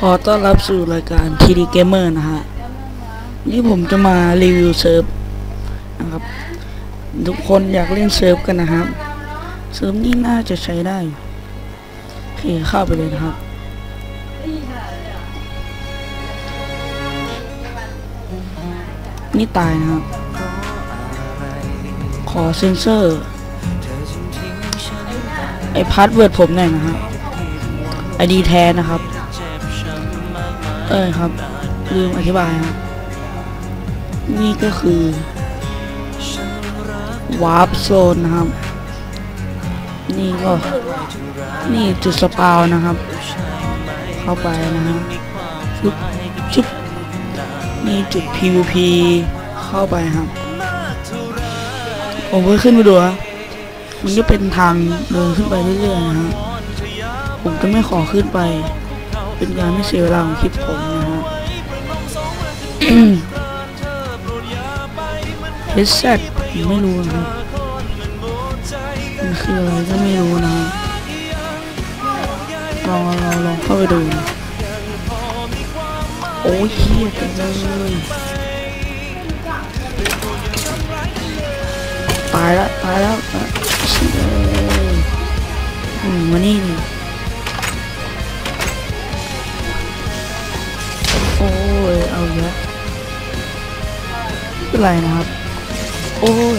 ขอต้อนรับสู่รายการ TD Gamer นะฮะ นี่ผมจะมารีวิวเซิร์ฟนะครับ ทุกคนอยากเล่นเซิร์ฟกันนะครับ เซิร์ฟนี่น่าจะใช้ได้โอเคเข้าไปเลยนะครับ นี่ตายนะครับ ขอเซ็นเซอร์ ไอพาสเวิร์ดผมหน่อยนะครับไอดีแทนนะครับ เอ้ยครับ ลืมอธิบายครับนี่ก็คือวาร์ปโซนนะครับ นี่ก็ นี่จุดสปาวนะครับ เข้าไปนะครับชุบชุบนี่จุด PVP เข้าไปครับผมก็ขึ้นไปดูครับมันก็เป็นทางเดินขึ้นไปเรื่อยๆนะครับผมจะไม่ขอขึ้นไป เป็นการไม่เสียเวลาของคลิปผมนะฮะเฮดเซตผมไม่รู้นะครับมันคืออะไรก็ไม่รู้นะครับลองลองลองเข้าไปดูนะโอ้ยเฮียจังเลยตายแล้วตายแล้วตายเชี่ยอืมมานี่นี่ เยอะไม่เป็นไรนะครับ โอ้ย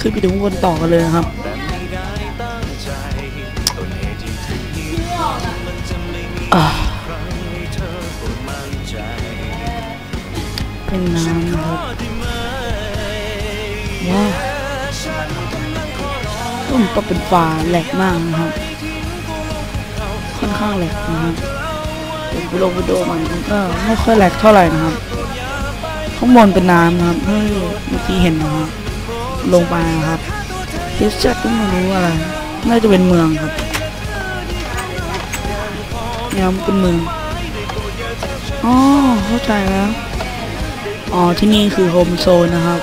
ขึ้นไปดูข้างบนต่อกันเลยนะครับอ่าเป็นน้ำนะครับว้าวต้นก็เป็นฟ้าแหลกมากนะครับ ค่อนข้างแหลกนะครับ ผมไปลงไปดูมันก็ไม่ค่อยแหลกเท่าไหร่นะครับ ข้างบนเป็นน้ำครับเฮ้ยเมื่อกี้เห็นนะครับลงไปครับเทสจัดก็ไม่รู้อะไร น่าจะเป็นเมืองครับเนี่ยมันเป็นเมืองอ๋อเข้าใจแล้ว อ๋อที่นี่คือโฮมโซนนะครับ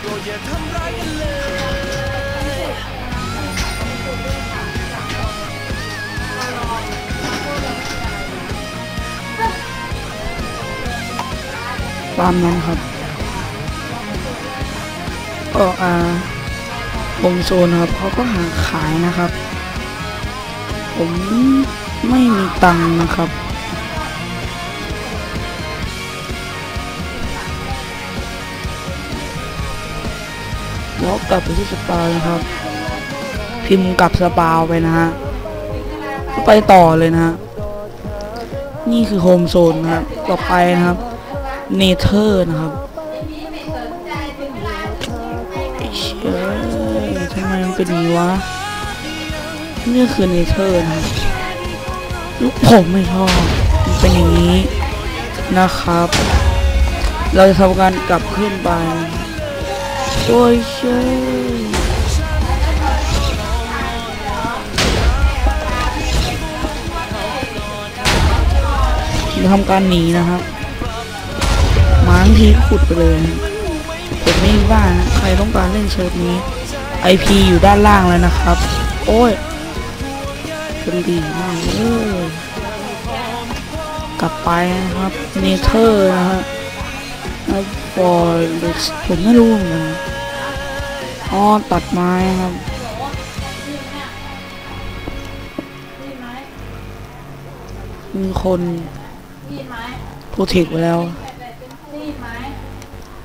เนี่ยฮะตามนั้นครับก็อ่าโฮมโซนครับเขาก็หาขายนะครับ ผมไม่มีตังค์นะครับ วอกกลับไปที่สปานะครับ พิมพ์กลับสปาไปนะฮะก็ไปต่อเลยนะฮะนี่คือโฮมโซนนะครับต่อไปนะครับเนเธอร์นะครับไอ้เชี่ยทำไมมันเป็นอย่างนี้วะนี่คือเนเธอร์นะครับลูกผมไม่ชอบมันเป็นอย่างนี้นะครับ เราจะทำการกลับขึ้นไป โอ้ยเชี่ยจะทำการหนีนะครับมาทั้งทีก็ขุดไปเลยผมไม่ว่านะใครต้องการเล่นเชิร์ฟนี้ IP อยู่ด้านล่างแล้วนะครับ โอ้ยเป็นดีมากเลยกลับไปนะครับ เนเธอร์นะฮะ แล้วฟอร์ผมไม่รู้เหมือนกันอ๋อตัดไม้ครับมีคนโปรเทคไว้แล้ว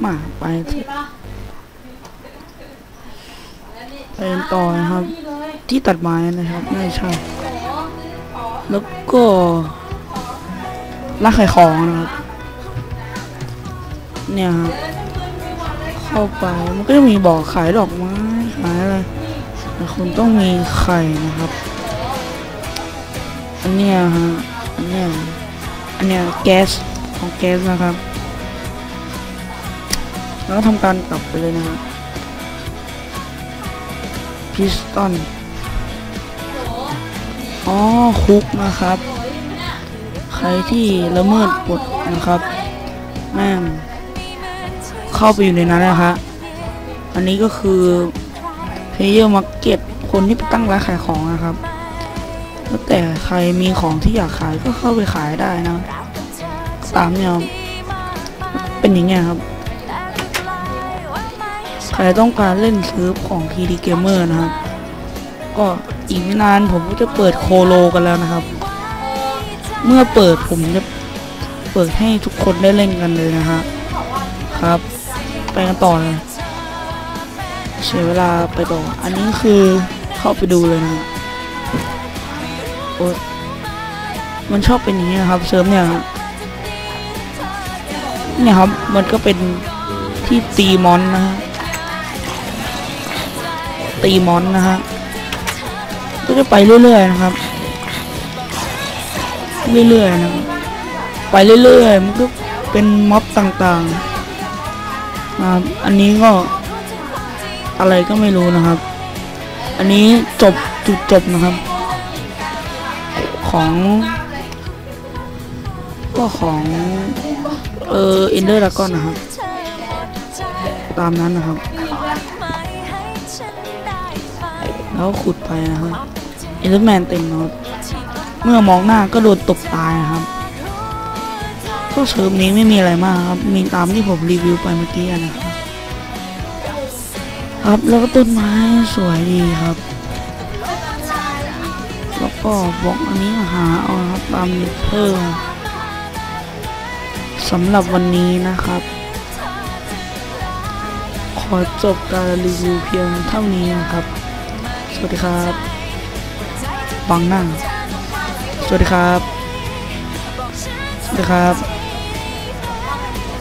มาไปเปกันต่อนะครับ ที่ตัดไม้นะครับไม่ใช่ แล้วก็ร้านขายของนะครับ เนี่ยครับเข้าไปมันก็จะมีบอกขายดอกไม้ขายอะไรแต่คุณต้องมีไข่นะครับ อันเนี้ยฮะอันเนี้ยอันเนี้ยแก๊สของแก๊สนะครับ แล้วทำการกลับไปเลยนะครับพิสตันอ๋อคุกนะครับ ใครที่ละเมิดกฎนะครับ แม่ง เข้าไปอยู่ในนั้นนะคะอันนี้ก็คือเพเยอร์มาร์เก็ตคนที่ไปตั้งร้านขายของนะครับแล้วแต่ใครมีของที่อยากขายก็เข้าไปขายได้นะตามเนี่ยเป็นอย่างเงี้ยครับ ใครต้องการเล่นซื้อของ TD Gamer นะครับ ก็อีกไม่นานผมก็จะเปิดโคโลกันแล้วนะครับ เมื่อเปิดผมจะเปิดให้ทุกคนได้เล่นกันเลยนะฮะครับ ไปกันต่อเลยเสียเวลาไปต่อ อันนี้คือเข้าไปดูเลยนะโอ๊ยมันชอบเป็นอย่างนี้นะครับเซิร์ฟเนี่ยเนี่ยครับ มันก็เป็นที่ตีมอนนะฮะตีมอนนะฮะก็จะไปเรื่อยๆนะครับ เรื่อยๆนะครับไปเรื่อยๆ มันก็เป็นม็อบต่างๆ นะครับ อันนี้ก็อะไรก็ไม่รู้นะครับ อันนี้จบจุดจบนะครับ ของ ก็ของเอออินเดอร์ดากอนนะครับ ตามนั้นนะครับ แล้วขุดไปนะครับอินเดอลแมนเต็มนะครับ เมื่อมองหน้าก็โดนตบตายนะครับ ก็เชิร์ฟนี้ไม่มีอะไรมากครับ มีตามที่ผมรีวิวไปเมื่อกี้นะครับ ครับแล้วก็ต้นไม้สวยดีครับ แล้วก็บล็อกอันนี้หาเอาครับตามเทอร์สำหรับวันนี้นะครับ ขอจบการรีวิวเพียงเท่านี้นะครับ สวัสดีครับบังหน้า สวัสดีครับ สวัสดีครับ